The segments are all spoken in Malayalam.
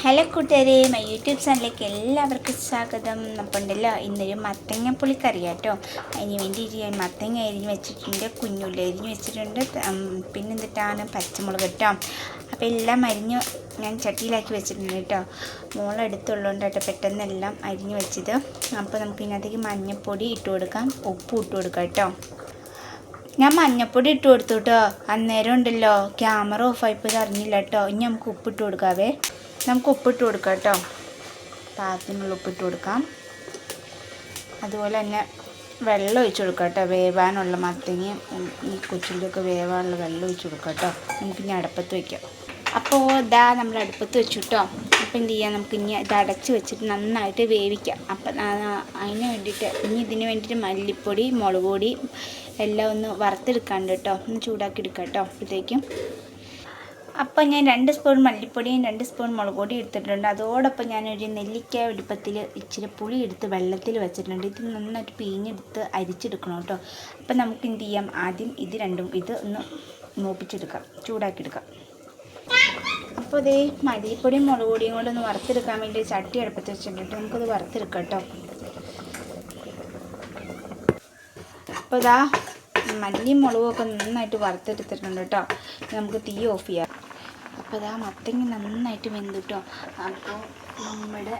ഹലോ കൂട്ടുകാരെ മൈ യൂട്യൂബ് ചാനലിലേക്ക് എല്ലാവർക്കും സ്വാഗതം. അപ്പോൾ ഉണ്ടല്ലോ ഇന്നൊരു മത്തങ്ങ പുളിക്കറി കേട്ടോ അതിന് വേണ്ടിയിട്ട് ഞാൻ മത്തങ്ങ അരിഞ്ഞ് വെച്ചിട്ടുണ്ട് കുഞ്ഞുള്ളി അരിഞ്ഞ് വെച്ചിട്ടുണ്ട് പിന്നെ എന്നിട്ടാണ് പച്ചമുളക് കേട്ടോ അപ്പോൾ എല്ലാം അരിഞ്ഞ് ഞാൻ ചട്ടിയിലാക്കി വെച്ചിട്ടുണ്ട് കേട്ടോ. മോളെടുത്തുള്ളതുകൊണ്ട് കേട്ടോ പെട്ടെന്നെല്ലാം അരിഞ്ഞ് വെച്ചത്. അപ്പോൾ നമുക്ക് ഇതിനകത്തേക്ക് മഞ്ഞൾപ്പൊടി ഇട്ട് കൊടുക്കാം ഉപ്പ് ഇട്ട് കൊടുക്കാം കേട്ടോ. ഞാൻ മഞ്ഞപ്പൊടി ഇട്ട് കൊടുത്തു കേട്ടോ. അന്നേരം ഉണ്ടല്ലോ ക്യാമറ ഓഫായിപ്പോൾ അറിഞ്ഞില്ല കേട്ടോ. ഇനി നമുക്ക് ഉപ്പ് ഉപ്പിട്ട് കൊടുക്കാവേ. നമുക്ക് ഉപ്പിട്ട് കൊടുക്കാം കേട്ടോ. പാകത്തിനുള്ള ഉപ്പിട്ട് കൊടുക്കാം. അതുപോലെ തന്നെ വെള്ളം ഒഴിച്ച് കൊടുക്കാം കേട്ടോ. വേവാനുള്ള മത്തങ്ങയും ഈ കൊച്ചിന്റെയൊക്കെ വേവാനുള്ള വെള്ളം ഒഴിച്ച് കൊടുക്കാം കേട്ടോ. നമുക്ക് ഇനി അടുപ്പത്ത് വയ്ക്കാം അപ്പോൾ ഇതാ നമ്മൾ അടുപ്പത്ത് വെച്ചു കേട്ടോ. അപ്പോൾ എന്ത് ചെയ്യാം? നമുക്ക് ഇനി ഇത് അടച്ച് വെച്ചിട്ട് നന്നായിട്ട് വേവിക്കാം. അപ്പം അതിന് വേണ്ടിയിട്ട് ഇനി ഇതിന് വേണ്ടിയിട്ട് മല്ലിപ്പൊടി മുളക് പൊടി എല്ലാം ഒന്ന് വറുത്തെടുക്കാണ്ട് കേട്ടോ. ഒന്ന് ചൂടാക്കി എടുക്കാം കേട്ടോ. അപ്പോഴത്തേക്കും അപ്പോൾ ഞാൻ രണ്ട് സ്പൂൺ മല്ലിപ്പൊടിയും രണ്ട് സ്പൂൺ മുളക് പൊടി എടുത്തിട്ടുണ്ട്. അതോടൊപ്പം ഞാനൊരു നെല്ലിക്ക വലുപ്പത്തിൽ ഇച്ചിരി പുളി എടുത്ത് വെള്ളത്തിൽ വെച്ചിട്ടുണ്ട്. ഇത് നന്നായിട്ട് പിഴിഞ്ഞെടുത്ത് അരിച്ചെടുക്കണം കേട്ടോ. അപ്പം നമുക്ക് എന്ത് ചെയ്യാം? ആദ്യം ഇത് രണ്ടും ഇത് ഒന്ന് മൂപ്പിച്ചെടുക്കാം. ചൂടാക്കിയെടുക്കാം. അപ്പോൾ ഇതേ മല്ലിപ്പൊടിയും മുളക് പൊടിയും കൊണ്ട് ഒന്ന് വറുത്തെടുക്കാൻ വേണ്ടി ചട്ടി അടുപ്പത്ത് വെച്ചിട്ടുണ്ട്. നമുക്കത് വറുത്തെടുക്കാം കേട്ടോ. അപ്പോൾ ഇതാ മല്ലിയും മുളകും ഒക്കെ നന്നായിട്ട് വറുത്തെടുത്തിട്ടുണ്ട് കേട്ടോ. നമുക്ക് തീ ഓഫ് ചെയ്യാം. അപ്പോൾ ഇതാ മത്തങ്ങ നന്നായിട്ട് വെന്തു കേട്ടോ അപ്പോൾ നമ്മുടെ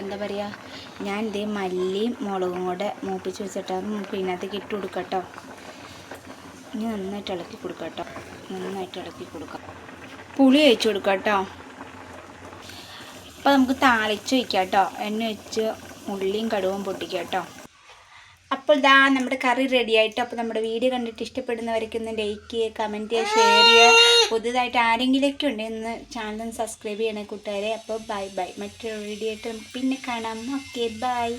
എന്താ പറയുക ഞാൻ ഇതേ മല്ലിയും മുളകും കൂടെ മൂപ്പിച്ച് വെച്ചിട്ട് നമുക്ക് ഇതിനകത്തേക്ക് ഇട്ട് കൊടുക്കട്ടോ. ഇനി നന്നായിട്ട് ഇളക്കി കൊടുക്കട്ടോ. നന്നായിട്ട് ഇളക്കി കൊടുക്കാം. പുളി ഒഴിച്ച് കൊടുക്കട്ടോ. അപ്പോൾ നമുക്ക് താളിച്ച് വയ്ക്കാം കേട്ടോ എണ്ണ വെച്ച് ഉള്ളിയും കടുവും പൊട്ടിക്കാം കേട്ടോ അപ്പോൾ ഇതാ നമ്മുടെ കറി റെഡി ആയിട്ട്. അപ്പോൾ നമ്മുടെ വീഡിയോ കണ്ടിട്ട് ഇഷ്ടപ്പെടുന്നവരൊക്കെ ഒന്ന് ലൈക്ക് ചെയ്യുക കമന്റ് ചെയ്യുക ഷെയർ ചെയ്യുക. പുതുതായിട്ട് ആരെങ്കിലൊക്കെ ഉണ്ടെന്ന് ചാനൽ സബ്സ്ക്രൈബ് ചെയ്യണേ കൂട്ടുകാരെ. അപ്പോൾ ബൈ ബൈ മറ്റൊരു വീഡിയോ ആയിട്ട് പിന്നെ കാണാം. Okay bye